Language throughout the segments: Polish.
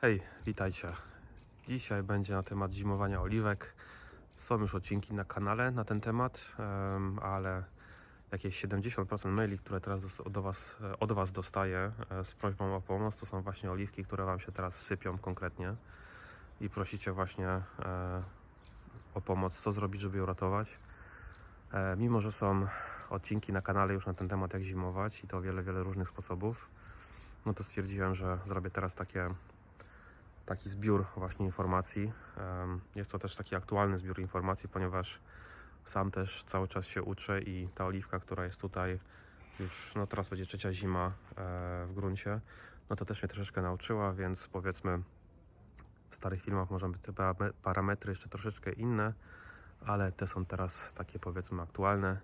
Hej, witajcie. Dzisiaj będzie na temat zimowania oliwek. Są już odcinki na kanale na ten temat, em, ale jakieś 70% maili, które teraz od was, e, od was dostaję e, z prośbą o pomoc, to są właśnie oliwki, które Wam się teraz sypią konkretnie i prosicie właśnie e, o pomoc, co zrobić, żeby je uratować. Mimo, że są odcinki na kanale już na ten temat, jak zimować i to wiele, wiele różnych sposobów, no to stwierdziłem, że zrobię teraz takie taki zbiór właśnie informacji. Jest to też taki aktualny zbiór informacji, ponieważ sam też cały czas się uczę i ta oliwka, która jest tutaj już, no teraz będzie trzecia zima e, w gruncie, no to też mnie troszeczkę nauczyła, więc powiedzmy w starych filmach może być te parame- parametry jeszcze troszeczkę inne, ale te są teraz takie powiedzmy aktualne.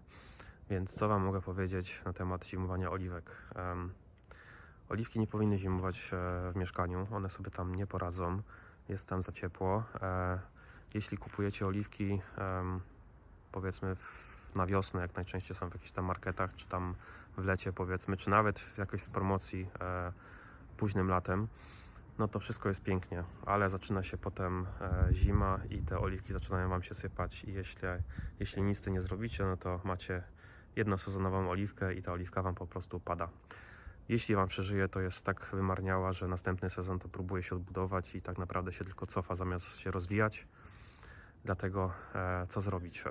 Więc co Wam mogę powiedzieć na temat zimowania oliwek? Oliwki nie powinny zimować e, w mieszkaniu, one sobie tam nie poradzą, jest tam za ciepło. E, Jeśli kupujecie oliwki, powiedzmy na wiosnę, jak najczęściej są w jakichś tam marketach, czy tam w lecie powiedzmy, czy nawet w jakiejś z promocji e, późnym latem, no to wszystko jest pięknie, ale zaczyna się potem zima i te oliwki zaczynają Wam się sypać i jeśli, jeśli nic z tym nie zrobicie, no to macie jednosezonową oliwkę i ta oliwka Wam po prostu pada. Jeśli Wam przeżyje, to jest tak wymarniała, że następny sezon to próbuje się odbudować i tak naprawdę się tylko cofa zamiast się rozwijać. Dlatego e, co zrobić?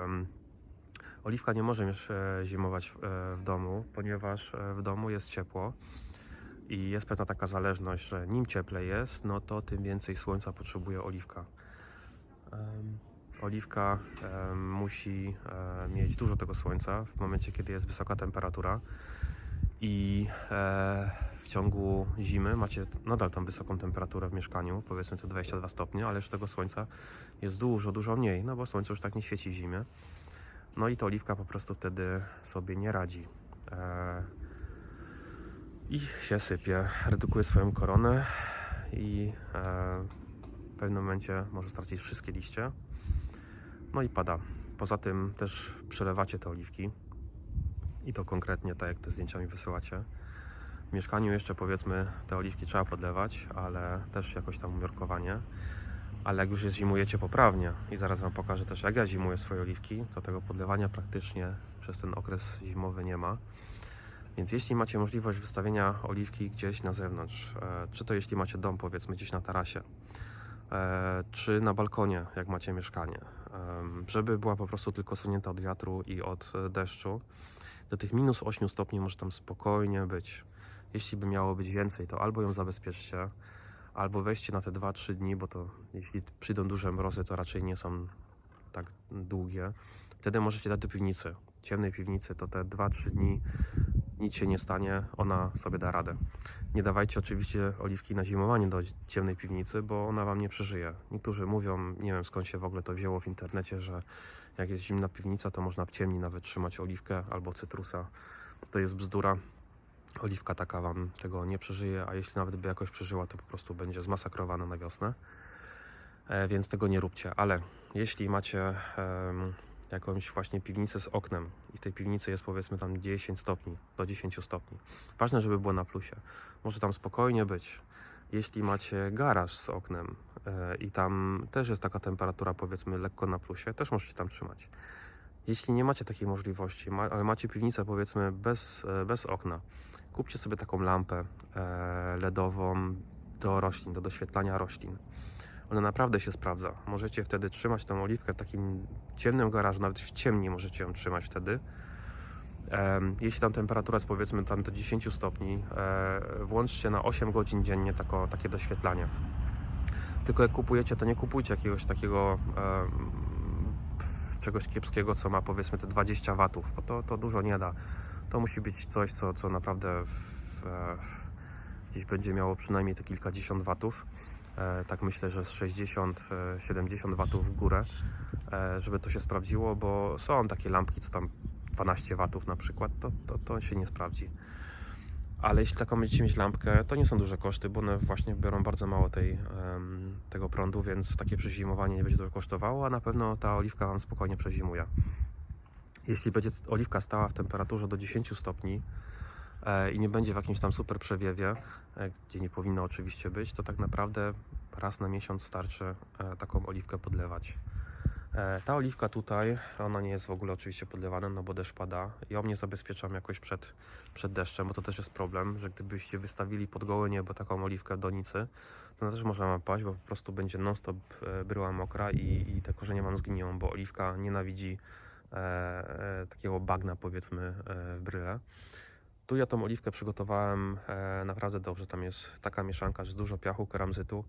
Oliwka nie może już e, zimować w, e, w domu, ponieważ w domu jest ciepło i jest pewna taka zależność, że nim cieplej jest, no to tym więcej słońca potrzebuje oliwka. Oliwka musi mieć dużo tego słońca w momencie, kiedy jest wysoka temperatura i e, w ciągu zimy macie nadal tą wysoką temperaturę w mieszkaniu, powiedzmy te 22 stopnie, ale już tego słońca jest dużo, dużo mniej, no bo słońce już tak nie świeci w zimie. No i ta oliwka po prostu wtedy sobie nie radzi. E, I się sypie, redukuje swoją koronę i e, w pewnym momencie może stracić wszystkie liście. No i pada. Poza tym też przelewacie te oliwki i to konkretnie tak jak te zdjęcia mi wysyłacie. W mieszkaniu jeszcze powiedzmy te oliwki trzeba podlewać, ale też jakoś tam umiarkowanie. Ale jak już je zimujecie poprawnie i zaraz Wam pokażę też jak ja zimuję swoje oliwki, to tego podlewania praktycznie przez ten okres zimowy nie ma. Więc jeśli macie możliwość wystawienia oliwki gdzieś na zewnątrz, e, czy to jeśli macie dom powiedzmy gdzieś na tarasie, e, czy na balkonie, jak macie mieszkanie, em, żeby była po prostu tylko sunięta od wiatru i od e, deszczu, do tych minus 8 stopni może tam spokojnie być. Jeśli by miało być więcej, to albo ją zabezpieczcie, albo weźcie na te 2-3 dni, bo to jeśli przyjdą duże mrozy, to raczej nie są tak długie. Wtedy możecie dać do piwnicy. Ciemnej piwnicy to te 2-3 dni nic się nie stanie, ona sobie da radę. Nie dawajcie oczywiście oliwki na zimowanie do ciemnej piwnicy, bo ona wam nie przeżyje. Niektórzy mówią, nie wiem skąd się w ogóle to wzięło w internecie, że jak jest zimna piwnica, to można w ciemni nawet trzymać oliwkę albo cytrusa. To jest bzdura. Oliwka taka wam tego nie przeżyje, a jeśli nawet by jakoś przeżyła, to po prostu będzie zmasakrowana na wiosnę. E, więc tego nie róbcie. Ale jeśli macie em, jakąś właśnie piwnicę z oknem i w tej piwnicy jest powiedzmy tam 10 stopni, do 10 stopni. Ważne, żeby było na plusie. Może tam spokojnie być. Jeśli macie garaż z oknem e, i tam też jest taka temperatura powiedzmy lekko na plusie, też możecie tam trzymać. Jeśli nie macie takiej możliwości, ale macie piwnicę powiedzmy bez, e, bez okna, kupcie sobie taką lampę e, LEDową do roślin, do doświetlania roślin. Ona naprawdę się sprawdza. Możecie wtedy trzymać tą oliwkę w takim ciemnym garażu, nawet w ciemni możecie ją trzymać wtedy. Jeśli tam temperatura jest powiedzmy tam do 10 stopni, e, włączcie na 8 godzin dziennie takie doświetlanie. Tylko jak kupujecie, to nie kupujcie jakiegoś takiego czegoś kiepskiego, co ma powiedzmy te 20 watów, bo to, to dużo nie da. To musi być coś, co, co naprawdę w, e, gdzieś będzie miało przynajmniej te kilkadziesiąt watów. E, tak myślę, że z 60-70 watów w górę, e, żeby to się sprawdziło, bo są takie lampki, co tam 12 watów na przykład, to, to, to się nie sprawdzi. Ale jeśli taką będziecie mieć lampkę, to nie są duże koszty, bo one właśnie biorą bardzo mało tej, tego prądu, więc takie przezimowanie nie będzie dużo kosztowało, a na pewno ta oliwka Wam spokojnie przezimuje. Jeśli będzie oliwka stała w temperaturze do 10 stopni, e, i nie będzie w jakimś tam super przewiewie, e, gdzie nie powinno oczywiście być, to tak naprawdę raz na miesiąc starczy e, taką oliwkę podlewać. E, Ta oliwka tutaj, ona nie jest w ogóle oczywiście podlewana, no bo deszcz pada. Ją nie zabezpieczam jakoś przed, przed deszczem, bo to też jest problem, że gdybyście wystawili pod gołe niebo taką oliwkę w donicy, to też może wam paść, bo po prostu będzie non-stop e, bryła mokra i, i te korzenie wam zgniją, bo oliwka nienawidzi e, e, takiego bagna powiedzmy e, w bryle. Tu ja tą oliwkę przygotowałem e, naprawdę dobrze. Tam jest taka mieszanka, że jest dużo piachu, keramzytu.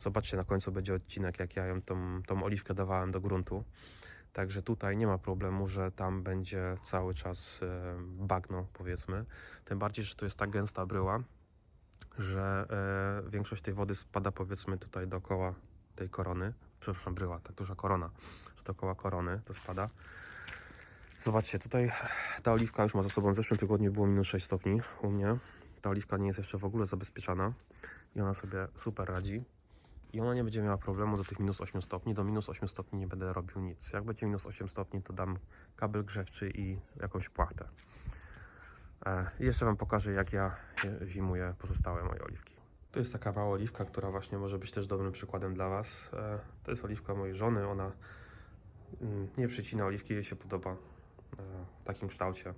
Zobaczcie, na końcu będzie odcinek, jak ja ją tą, tą oliwkę dawałem do gruntu. Także tutaj nie ma problemu, że tam będzie cały czas e, bagno, powiedzmy. Tym bardziej, że to jest tak gęsta bryła, że e, większość tej wody spada, powiedzmy, tutaj dookoła tej korony. Przepraszam, bryła, tak duża korona, że dookoła korony to spada. Zobaczcie, tutaj ta oliwka już ma za sobą w zeszłym tygodniu było minus 6 stopni u mnie. Ta oliwka nie jest jeszcze w ogóle zabezpieczana i ona sobie super radzi. I ona nie będzie miała problemu do tych minus 8 stopni. Do minus 8 stopni nie będę robił nic. Jak będzie minus 8 stopni, to dam kabel grzewczy i jakąś płachtę. E, jeszcze Wam pokażę, jak ja zimuję pozostałe moje oliwki. To jest taka mała oliwka, która właśnie może być też dobrym przykładem dla Was. E, To jest oliwka mojej żony. Ona mm, nie przycina oliwki, jej się podoba e, w takim kształcie.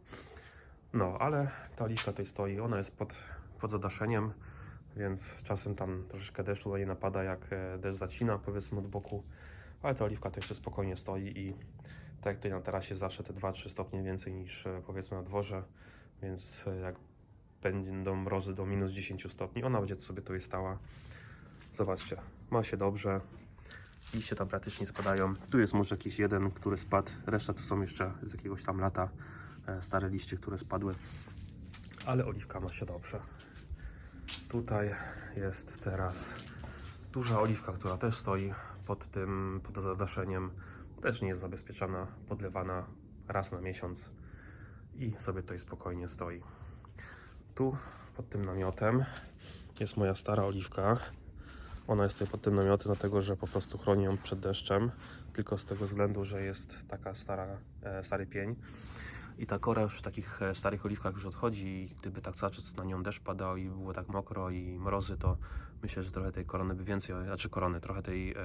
No, ale ta oliwka tutaj stoi. Ona jest pod, pod zadaszeniem więc czasem tam troszeczkę deszczu do niej napada, jak e, deszcz zacina, powiedzmy od boku, ale ta oliwka to jeszcze spokojnie stoi i tak jak tutaj na tarasie zawsze te 2-3 stopnie więcej niż e, powiedzmy na dworze, więc e, jak będą mrozy do minus 10 stopni, ona będzie sobie tutaj stała. Zobaczcie, ma się dobrze, liście tam praktycznie spadają. Tu jest może jakiś jeden, który spadł, reszta to są jeszcze z jakiegoś tam lata stare liście, które spadły, ale oliwka ma się dobrze. Tutaj jest teraz duża oliwka, która też stoi pod tym, pod zadaszeniem. Też nie jest zabezpieczana, podlewana raz na miesiąc i sobie tutaj spokojnie stoi. Tu pod tym namiotem jest moja stara oliwka. Ona jest tutaj pod tym namiotem, dlatego że po prostu chroni ją przed deszczem, tylko z tego względu, że jest taka stara, e, stary pień. I ta kora już w takich e, starych oliwkach już odchodzi i gdyby tak cały czas na nią deszcz padał i było tak mokro i mrozy, to myślę, że trochę tej korony by więcej, znaczy korony, trochę tej e,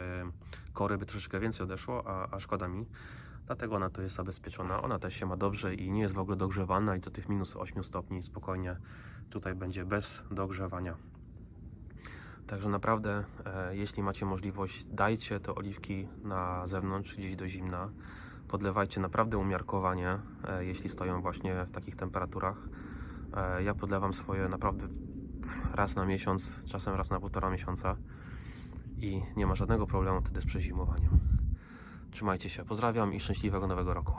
kory by troszeczkę więcej odeszło, a, a szkoda mi. Dlatego ona tu jest zabezpieczona. Ona też się ma dobrze i nie jest w ogóle dogrzewana i do tych minus 8 stopni spokojnie tutaj będzie bez dogrzewania. Także naprawdę, e, jeśli macie możliwość, dajcie te oliwki na zewnątrz, gdzieś do zimna. Podlewajcie naprawdę umiarkowanie, e, jeśli stoją właśnie w takich temperaturach. E, ja podlewam swoje naprawdę raz na miesiąc, czasem raz na półtora miesiąca i nie ma żadnego problemu wtedy z przezimowaniem. Trzymajcie się, pozdrawiam i szczęśliwego nowego roku.